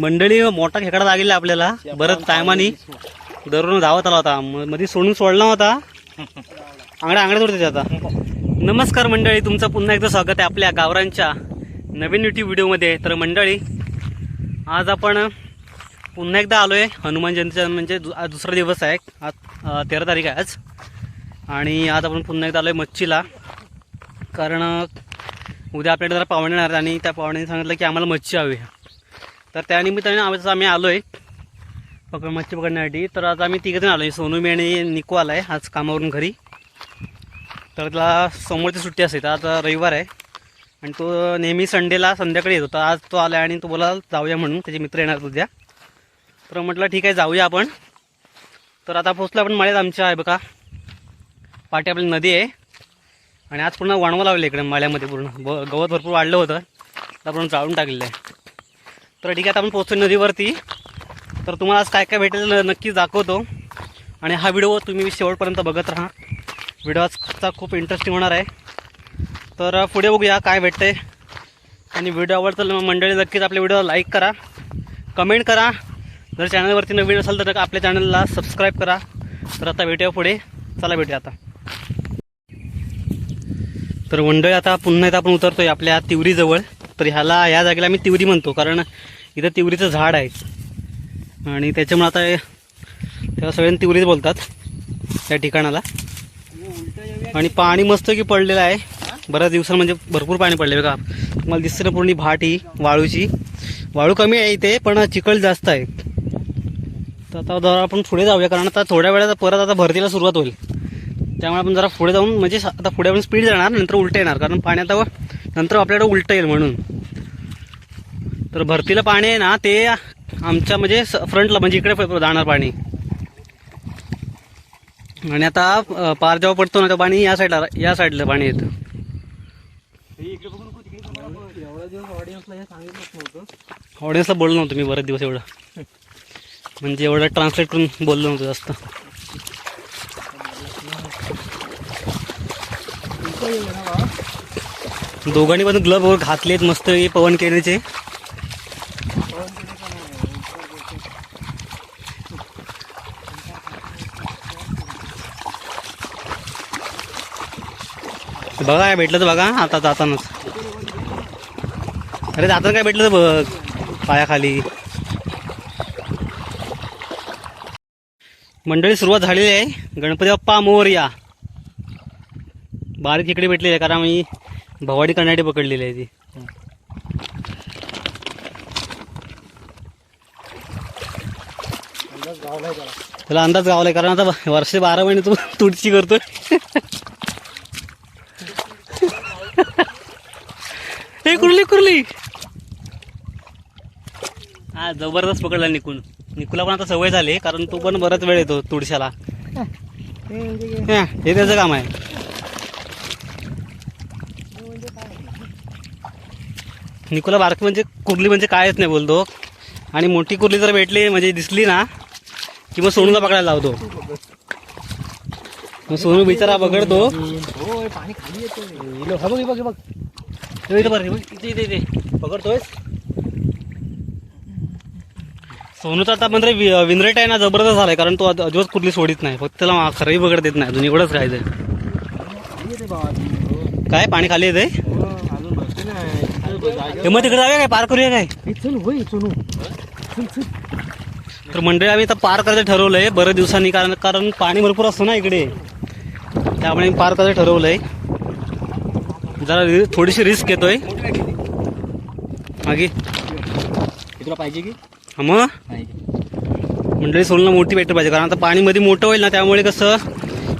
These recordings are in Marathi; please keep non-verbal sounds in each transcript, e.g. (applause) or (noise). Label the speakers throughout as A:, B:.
A: मंडळी मोठा खेकडा लागलेला आपल्याला. बरंच टायमानी. दररोज धावत आला होता. म- मध्ये सोडून सोडला होता आंगड्या आंगड्या उडते आता नमस्कार मंडळी तुमचं पुन्हा एकदा स्वागत आहे आपल्या गावरांच्या नवीन युट्यूब व्हिडिओमध्ये. तर मंडळी आज आपण पुन्हा एकदा आलो आहे हनुमान जयंतीचा म्हणजे दु- आज दुसरा दिवस आहे. आज तेरा तारीख आहे आज. आणि आज आपण पुन्हा एकदा आलो आहे मच्छीला. कारण उद्या आपल्याकडे जरा पाहुणे येणार आणि त्या पाहुण्याने सांगितलं की आम्हाला मच्छी हवी आहे. तर त्यानिमित्ताने आज आम्ही आलो आहे पकड मच्छी पकडण्यासाठी. तर आज आम्ही तिघजण आलो आहे सोनू मी आणि निको आला आहे आज कामावरून घरी. तर त्याला सोमवारची सुट्टी असते तर आज रविवार आहे. आणि तो नेहमी संडेला संध्याकाळी येत होता. आज तो आला आणि तो बोला जाऊया म्हणून. त्याचे मित्र येणार उद्या. तर म्हटलं ठीक आहे जाऊया आपण. तर आता पोचलो आपण माळ्यात आमच्या आहे बघा. पाठी आपली नदी आहे. आणि आज पूर्ण वणवा लावलं इकडे माळ्यामध्ये पूर्ण. ब गवत भरपूर वाढलं होतं. तर आपण जाळून टाकलेलं आहे. तर ठीक आहे आता आपण पोचतो नदीवरती. तर तुम्हाला आज काय काय भेटेल नक्कीच नक्की दाखवतो. आणि हा व्हिडिओ तुम्ही शेवटपर्यंत बघत राहा. व्हिडिओचा खूप इंटरेस्टिंग होणार आहे. तर पुढे बघूया काय भेटतंय. आणि व्हिडिओ आवडतं मंडळी नक्कीच आपल्या व्हिडिओ लाईक करा. कमेंट करा. जर चॅनलवरती नवीन असेल तर आपल्या चॅनलला सबस्क्राईब करा. तर आता भेटूया पुढे. चला भेटूया आता. तर मंडळी आता पुन्हा एकदा आपण उतरतोय आपल्या तिवरीजवळ. तर ह्याला ह्या जागेला आम्ही तिवरी म्हणतो कारण इथं तिवरीचं झाड आहे. आणि त्याच्यामुळे आता त्याला सगळ्यांनी तिवरीच बोलतात त्या ठिकाणाला. आणि पाणी मस्त की पडलेलं आहे. बऱ्याच दिवसां म्हणजे भरपूर पाणी पडले का तुम्हाला दिसते ना पूर्ण भाट ही वाळूची. वाळू कमी आहे इथे पण चिखल जास्त आहे. तर आता जरा आपण पुढे जाऊया कारण आता थोड्या वेळात परत आता भरतीला सुरुवात होईल. त्यामुळे आपण जरा पुढे जाऊन म्हणजे आता पुढे आपण स्पीड जाणार नंतर उलटं येणार कारण पाणी आता नंतर आपल्याकडे उलटं येईल म्हणून. तर भरतीला पाणी आहे ना ते आमच्या म्हणजे फ्रंटला म्हणजे इकडे जाणार पाणी. आणि आता पार जेव्हा पडतो ना तर पाणी या साईडला या साईडला पाणी येतं. ऑडियन्सला बोललो नव्हतं मी बरेच दिवस एवढं. म्हणजे एवढं ट्रान्सलेट करून बोललो नव्हतं जास्त. दोघांनी पण ग्लव घातलेत मस्त हे पवन केण्याचे बघा काय भेटलं तर बघा आता जातानाच. अरे जाताना काय भेटलं तर बघ पायाखाली. मंडळी सुरुवात झालेली आहे. गणपती बाप्पा मोरया बारीक इकडे भेटलेली आहे कारण मी भवाडी कर्नाटी पकडलेली आहे ती. त्याला अंदाज गावलाय कारण आता वर्ष बारा महिने तू तुडची करतोय. हे कुर्ली कुर्ली. हा जबरदस्त पकडला निकून निकूला पण आता सवय झाली कारण तो पण बराच वेळ येतो तुळशाला हा, हे त्याचं काम आहे. निकोला बारकी म्हणजे कुर्ली म्हणजे कायच नाही बोलतो. आणि मोठी कुर्ली जर भेटली म्हणजे दिसली ना की मग सोनूला पकडायला लावतो. मग सोनू बिचारा पकडतो
B: हा हे हे
A: पकडतोय सोनूचा आता म्हणजे विनरेट आहे ना जबरदस्त झालाय कारण तो अज- अजिबात कुर्ली सोडित नाही. फक्त त्याला खरंही पकड देत नाही. अजून एवढंच
B: बाबा.
A: काय पाणी खाली येते
B: नाही.
A: हे मग तिकडे जाऊया काय? पार करूया काय?
B: हे.
A: तर मंडळी आम्ही आता पार करायचं ठरवलंय. बऱ्याच दिवसांनी कारण कारण पाणी भरपूर असतं ना इकडे. त्यामुळे आम्ही पार करायचं ठरवलंय. जरा रि- थोडीशी रिस्क घेतोय. मागे.
B: तुला पाहिजे की?
A: हा मग? मंडळी सोडून मोठी बॅटरी पाहिजे. कारण आता पाणी मध्ये मोठं होईल ना त्यामुळे कसं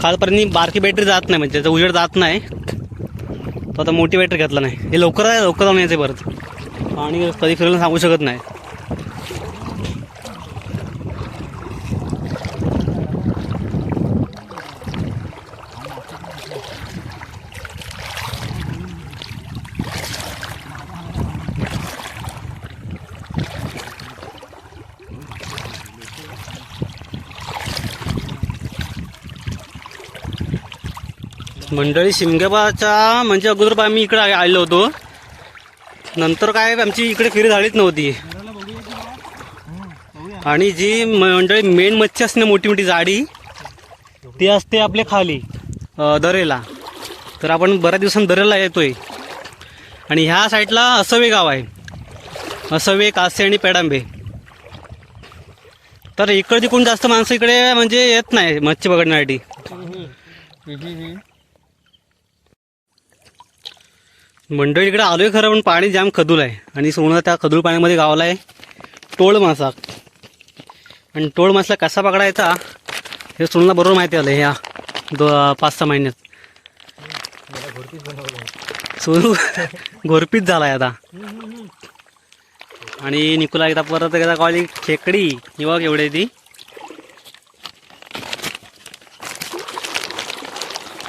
A: खालपर्यंत बारकी बॅटरी जात नाही म्हणजे त्याचा उजेड जात नाही. तो आता मोटिवेटर घेतला नाही. हे लवकर आहे लवकर जाऊन यायचं परत. पाणी कधी फिरायला सांगू शकत नाही. मंडळी शिमग्याबाच्या म्हणजे अगोदर आम्ही इकडे आलो होतो. नंतर काय आमची इकडे फिरी झालीच नव्हती. आणि जी मंडळी मेन मच्छी असते ना मोठी मोठी जाडी ती असते आपल्या खाली दरेला. तर आपण बऱ्याच दिवसांनी दरेला येतोय. आणि ह्या साईडला असवे गाव आहे. असवे कासे आणि पेडांबे. तर इकडे कोण जास्त माणसं इकडे म्हणजे येत नाही मच्छी पकडण्यासाठी. मंडळी इकडे आलोय खरं पण पाणी जाम खदूल आहे. आणि सोनं त्या खदूल पाण्यामध्ये गावला आहे. टोळ मासा आणि टोळ मासला कसा पकडायचा हे सोनला बरोबर माहिती आलं ह्या दो पाच सहा महिन्यात. सोनू (laughs) घोरपीत झालाय आता. आणि निकुला एकदा परत एकदा कॉली खेकडी किंवा एवढे आहे ती.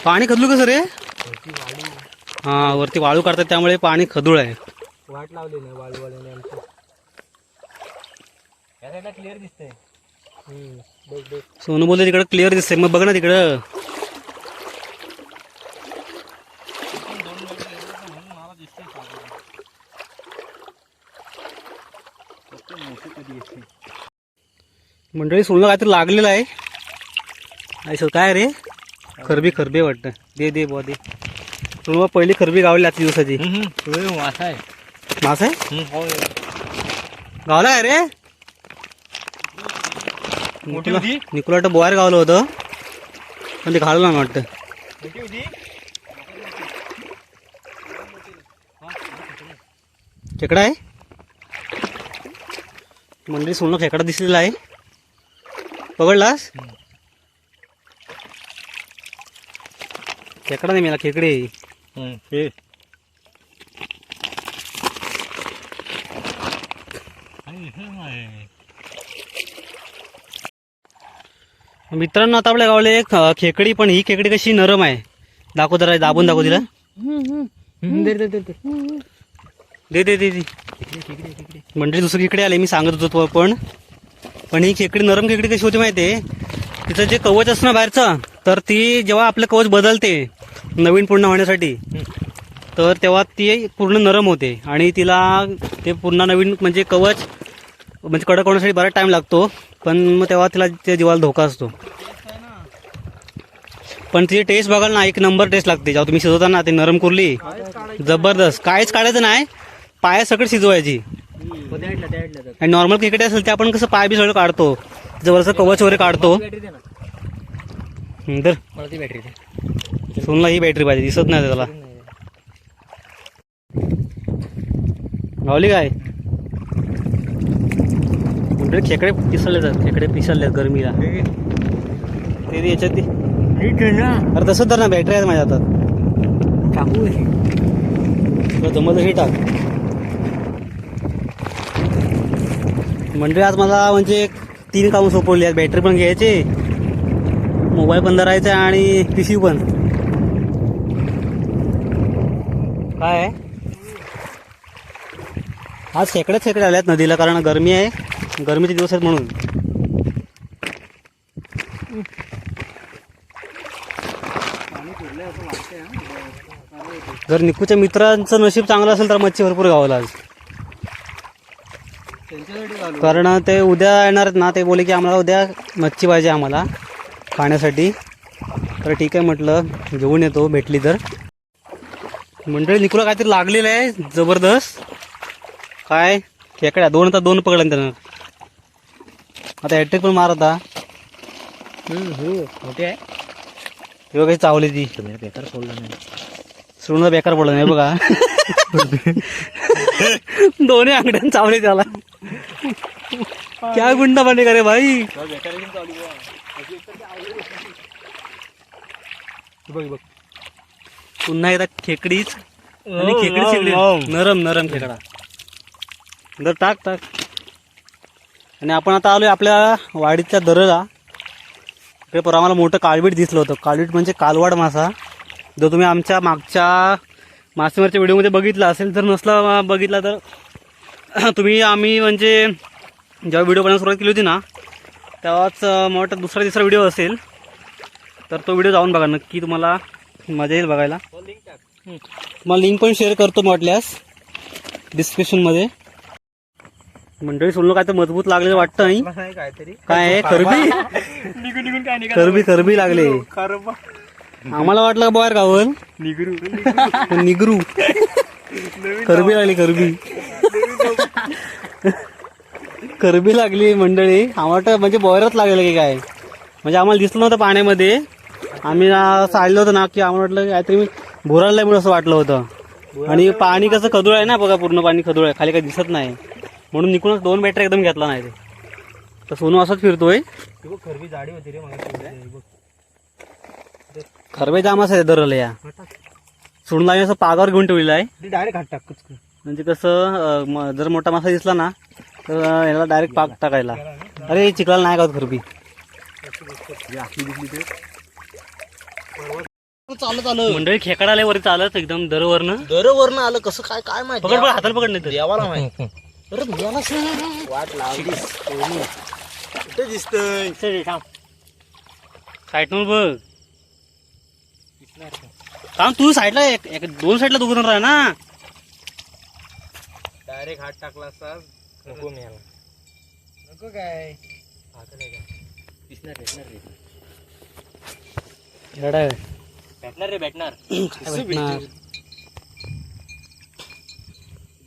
A: पाणी खदलू का रे? वरती वाळू काढतात त्यामुळे पाणी खदूळ आहे.
B: वाट लावली ना वाळूवाल्याने आमची. या साईडला क्लिअर दिसतंय. बघ बघ.
A: सोनू बोलते तिकडं क्लिअर दिसतंय मग बघ ना तिकडं. मंडळी सोनला काहीतरी लागलेलं आहे. काय रे? खरबी खरबी वाटतं. दे दे बुवा दे. सोनू पहिली खरबी गावली आजच्या दिवसाची.
B: मासा आहे.
A: मास आहे?
B: हो
A: गावला काय रे.
B: होती?
A: निकुला वाटतं बोवार गावलं होतं. पण ते घाललं ना वाटतं. खेकडा आहे? मंडळी सोनं खेकडा दिसलेला आहे. पकडलास? खेकडा नाही मला खेकडे मित्रांनो आता आपल्या गावला एक खेकडी पण ही खेकडी कशी नरम आहे. दाखव तर दाबून दाखव तिला.
B: दे दे
A: म्हणजे दुसरी इकडे आले मी सांगत होतो पण. पण ही खेकडी नरम खेकडी कशी होती माहिती तिचं जे कवच असतं ना बाहेरचं तर ती जेव्हा आपलं कवच बदलते नवीन पूर्ण होण्यासाठी. तर तेव्हा ती पूर्ण नरम होते. आणि तिला ते पुन्हा नवीन म्हणजे कवच म्हणजे कडक होण्यासाठी बराच टाइम लागतो. पण मग तेव्हा तिला त्या जीवाला धोका असतो. पण तिची टेस्ट बघाल ना एक नंबर टेस्ट लागते. जेव्हा तुम्ही शिजवताना ते नरम कुरली जबरदस्त. काहीच काढायचं नाही. पाया सगळं शिजवायची. आणि नॉर्मल क्रिकेट असेल ते आपण कसं पाय बी सगळं काढतो. जवळचं कवच वगैरे काढतो.
B: बॅटरी
A: हं, सोनला ही बॅटरी पाहिजे दिसत नाही त्याला. गावली काय? म्हणजे खेकडे पिसळले जात खेकडे पिसळले गरमीला. ते याच्यात ते अरे तसंच तर ना बॅटरी आहे माझ्या हातात.
B: टाकू
A: तुला तर हे टाक. म्हणजे आज मला म्हणजे तीन कामं सोपवली आहेत. बॅटरी पण घ्यायची मोबाईल पण धरायचा आणि पी सी पण. काय आज खेकडेच शेकडे आल्यात नदीला कारण गरमी आहे. गरमीचे दिवस आहेत म्हणून. जर निकूच्या मित्रांचं नशीब चांगलं असेल तर मच्छी भरपूर गावाला आज. कारण ते उद्या येणार आहेत ना ते बोले की आम्हाला उद्या मच्छी पाहिजे आम्हाला खाण्यासाठी. तर ठीक आहे म्हटलं घेऊन येतो भेटली तर. मंडळी निकुला काहीतरी लागलेलं आहे. जबरदस्त. काय? खेकड्या. दोन आता दोन पकडलं त्यानं. आता हॅट्रिक पण मार होता
B: हो. मोठी आहे.
A: काही चावली ती.
B: तुम्ही बेकार सोडलं नाही.
A: सोडून बेकार पडलं नाही बघा. (laughs) दोन्ही अंगड्यान चावले त्याला. क्या गुंडा बने का रे भाई
B: बघ बघ.
A: पुन्हा एकदा खेकडीच आणि खेकडी शिकली नरम नरम खेकडा. दर टाक टाक. आणि आपण आता आलोय आपल्या वाडीच्या दरला इकडे परवा आम्हाला मोठं काळवीट दिसलं होतं. काळवीट म्हणजे कालवाड मासा. जो तुम्ही आमच्या मागच्या मासेमारच्या व्हिडिओमध्ये बघितला असेल जर नसला बघितला तर (clears throat) तुम्ही आम्ही म्हणजे जेव्हा व्हिडिओ बनवायला सुरुवात केली होती ना तेव्हाच मला वाटतं दुसरा तिसरा व्हिडिओ असेल तर तो व्हिडिओ जाऊन बघा. नक्की तुम्हाला मजा येईल बघायला. तुम्हाला लिंक पण शेअर करतो वाटल्यास. डिस्क्रिप्शनमध्ये मंडळी सोडलं काय तर मजबूत लागलेलं वाटतं नाही.
B: काहीतरी.
A: काय आहे? खरबी?
B: निघून निघून काय निघा
A: खरबी खरबी लागले. आम्हाला वाटलं का बाहेर गावल
B: निगरू
A: निगरू खरबी लागली खरबी. खरबी लागली मंडळी. आम्हाला वाटतं म्हणजे बॉयरच लागलेलं की काय? म्हणजे आम्हाला दिसलं नव्हतं पाण्यामध्ये. आम्ही ना चाललो होतो ना की आम्हाला वाटलं की काहीतरी भुरायला मिळून असं वाटलं होतं. आणि पाणी कसं खदूळ आहे ना बघा पूर्ण पाणी खदूळ आहे. खाली काही दिसत नाही. म्हणून निघूनच दोन बॅटरी एकदम घेतला नाही ते. तर सोनू असंच फिरतोय.
B: खरबी जाडी होती रे
A: खरबे जामच आहे दरला या. सोडून असं पागावर घेऊन ठेवलेलं आहे.
B: डायरेक्ट हात टाक कुचकं.
A: म्हणजे कसं म- जर मोठा मासा दिसला ना तर याला डायरेक्ट पाक टाकायला. अरे चिखलाला नाही गावत खरबी
B: चालत आलं.
A: मंडळी खेकडा आले वरी चालत एकदम दरवरनं.
B: दरवरनं आलं कसं काय काय माहिती
A: पकड पकड हाताला पकड नाही तर.
B: देवाला माहिती. अरे मिळालाच नाही. वाट लावलीस कुठे दिसतंय?
A: साईडनं बघ. थांब तू साईडला एक एक- दोन साईडला दुकान राहा ना.
B: डायरेक्ट हात टाकला असता नको मिळाला नको काय. दिसणार भेटणार भेटणार रे भेटणार. (clears throat)
A: भेटणार?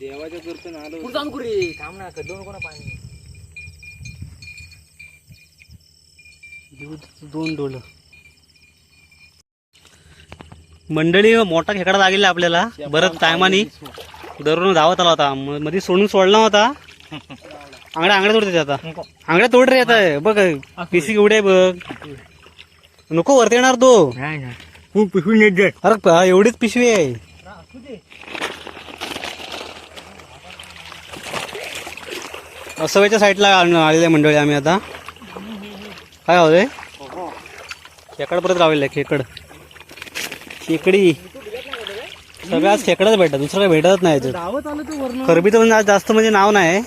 B: देवाच्या आलो. पुढे जाऊन कुरे थांब ना दोन कोणा पाणी.
A: दोन डोलं मंडळी मोठा खेकडा लागलेला आपल्याला. बरंच टायमानी दररोज धावत आला होता. मध्ये सोडून सोडला होता आंगड्या (laughs) आंगड्या तोडते आता. आंगड्या तोड रे आता. बघ पिसी एवढे बघ. नको वरती येणार तो.
B: नाही ना खूप पिशवी नेट जट
A: अरे प- एवढीच पिशवी आहे. असवेच्या साईडला आण- आलेले मंडळी आम्ही आता. काय हवंय खेकड परत लावलेलं आहे खेकड. खेकडी. सगळ्याच खेकडच भेटत दुसरं काही भेटत नाही याच्यात.
B: धावत आलं तू वरण
A: खरबीचं म्हणजे आज जास्त म्हणजे नाव नाही.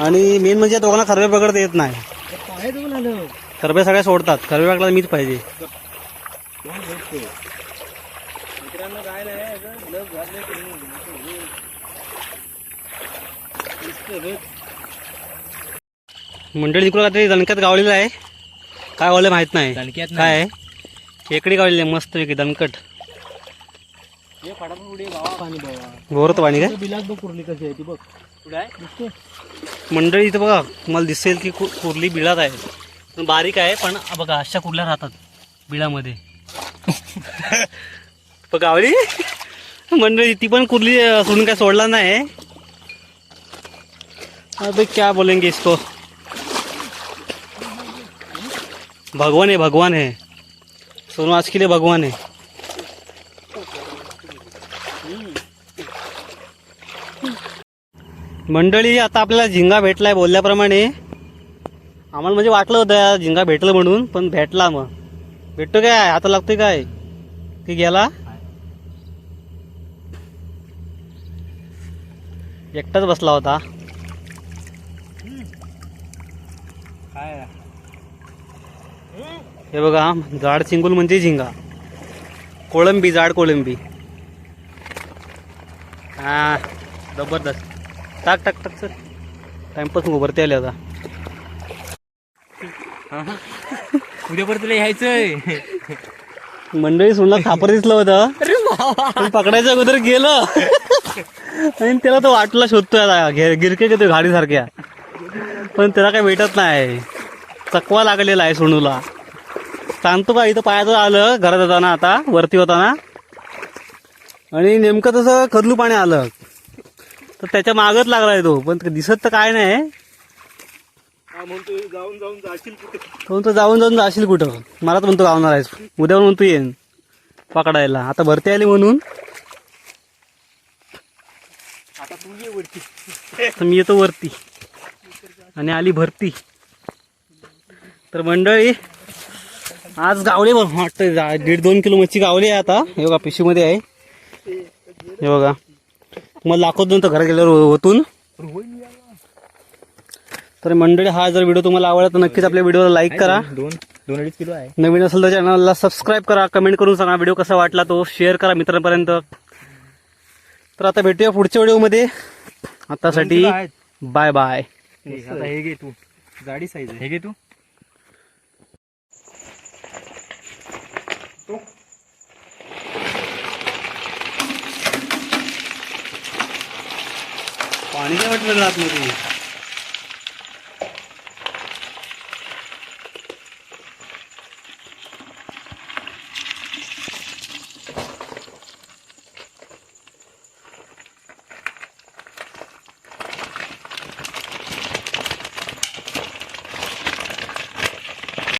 A: आणि मेन म्हणजे या दोघांना खरबे पकडता येत नाही.
B: आलं.
A: खरबे सगळ्या सोडतात. खरबे पकडला मीच पाहिजे.
B: मित्रांनो काय नाही
A: मंडळी तिकडं काहीतरी दणक्यात गावलेलं आहे. काय गावलं माहीत नाही.
B: दणक्यात
A: काय आहे? खेकडी गावलेली आहे मस्त पैकी दणकट. गोरत पाणी काय?
B: बिलात बघ कुर्ली कशी आहे ती बघ.
A: मंडळी इथं बघा तुम्हाला दिसेल की कु- कुर्ली बिळात आहे. पण बारीक आहे पण बघा अशा कुर्ल्या राहतात बिळामध्ये. (laughs) बघ गावली मंडळी ती पण कुर्ली अं, सोडून काय सोडला नाही. अबे क्या बोलेंगे इसको? भगवान है भगवान है सोनू आज के लिए भगवान है मंडळी आता आपल्याला झिंगा भेटलाय बोलल्याप्रमाणे. आम्हाला म्हणजे वाटलं होतं झिंगा भेटलं म्हणून पण भेटला मग. भेटतो काय? आता लागतोय काय? की गेला? एकटाच बसला होता.
B: काय?
A: हे बघा जाड चिंगुल म्हणजे झिंगा. कोळंबी जाड कोळंबी. हा जबरदस्त. टाक टाक टाक सर टाइमपास नको वरती आले आता.
B: उद्या परत तुला यायचंय.
A: मंडळी सोडला खापर दिसलं होतं. पण पकडायच्या अगोदर गेलं. आणि त्याला तो वाटला शोधतोय गिरके घेतोय गाडी सारख्या पण त्याला काही भेटत नाही. चकवा लागलेला आहे सोनूला. सांगतो का इथं पायाचं आलं घरात जाताना आता वरती होताना. आणि नेमकं तसं खदलू पाणी आलं. तर त्याच्या मागच लागलाय तो. पण दिसत तर काय नाही.
B: म्हणतो जाऊन जाऊन जाशील कुठे?
A: तो म्हणतो जाऊन जाऊन जाशील कुठं? मला तर म्हणतो गावणार आहेस. उद्या म्हणतो येईन. पकडायला. आता भरती आली म्हणून.
B: आता तू ये वरती.
A: मी येतो वरती. आणि आली भरती. तर मंडळी आज गावले बघ. वाटतं दीड दोन किलो मच्छी गावली आहे आता. हे बघा पिशवीमध्ये आहे. हे बघा. मग लाखो दोन तर घरात गेल्यावर होतून. तर मंडळी हा जर व्हिडिओ तुम्हाला आवडला तर नक्कीच आपल्या व्हिडिओला लाईक करा.
B: दोन अडीच किलो आहे.
A: नवीन असेल तर चॅनलला सबस्क्राईब करा कमेंट करून सांगा व्हिडिओ कसा वाटला तो शेअर करा मित्रांपर्यंत. तर आता भेटूया पुढच्या व्हिडिओमध्ये आतासाठी बाय बाय
B: आता हे घे तू.
C: गाडी साईज
B: हे घे तू.
A: पाणी काय वाटलं आतमध्ये